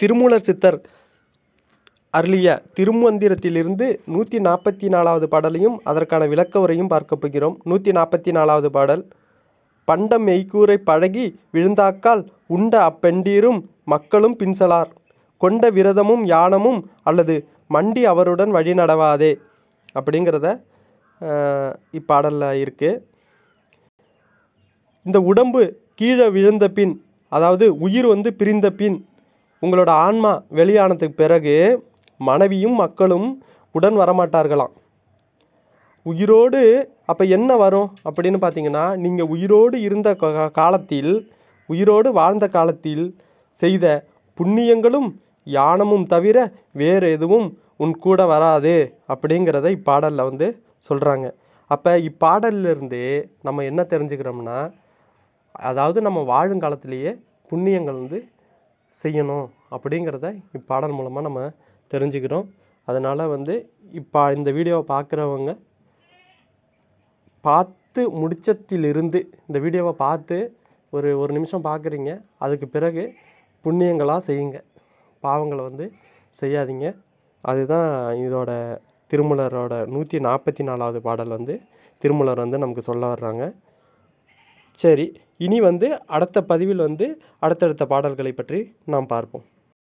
திருமூலர் சித்தர் அருளிய திருமந்திரத்திலிருந்து நூற்றி நாற்பத்தி நாலாவது பாடலையும் அதற்கான விளக்க உரையும் பார்க்க போகிறோம். நூற்றி நாற்பத்தி நாலாவது பாடல் பண்டம் மெய்கூரை பழகி விழுந்தாக்கால் உண்ட அப்பெண்டீரும் மக்களும் பின்சலார். கொண்ட விரதமும் யானமும் அல்லது மண்டி அவருடன் வழி நடவாதே அப்படிங்கிறத இப்பாடலில் இருக்குது இந்த உடம்பு கீழே விழுந்த பின் அதாவது உயிர் வந்து பிரிந்த பின் உங்களோட ஆன்மா வெளியானதுக்கு பிறகு மனைவியும் மக்களும் உடன் வரமாட்டார்களாம். உயிரோடு அப்போ என்ன வரும் அப்படின்னு பார்த்தீங்கன்னா நீங்கள் உயிரோடு இருந்த காலத்தில் உயிரோடு வாழ்ந்த காலத்தில் செய்த புண்ணியங்களும் யானமும் தவிர வேறு எதுவும் உன் கூட வராது அப்படிங்கிறத இப்பாடலில் வந்து சொல்கிறாங்க அப்போ இப்பாடலிருந்து நம்ம என்ன தெரிஞ்சுக்கிறோம்னா அதாவது நம்ம வாழும் காலத்திலேயே புண்ணியங்கள் வந்து செய்யணும் அப்படிங்கிறத இப்பாடல் மூலமாக நம்ம தெரிஞ்சுக்கிறோம். அதனால் வந்து இப்போ இந்த வீடியோவை பார்க்குறவங்க பார்த்து முடிச்சத்திலிருந்து இந்த வீடியோவை பார்த்து ஒரு ஒரு நிமிஷம் பார்க்குறீங்க அதுக்கு பிறகு புண்ணியங்களாக செய்யுங்க. பாவங்களை வந்து செய்யாதீங்க. அதுதான் இதோட திருமலரோட நூற்றி நாற்பத்தி நாலாவது பாடல் வந்து திருமலர் வந்து நமக்கு சொல்ல வர்றாங்க. சரி இனி வந்து அடுத்த பதிவில் வந்து அடுத்தடுத்த பாடல்களை பற்றி நாம் பார்ப்போம்.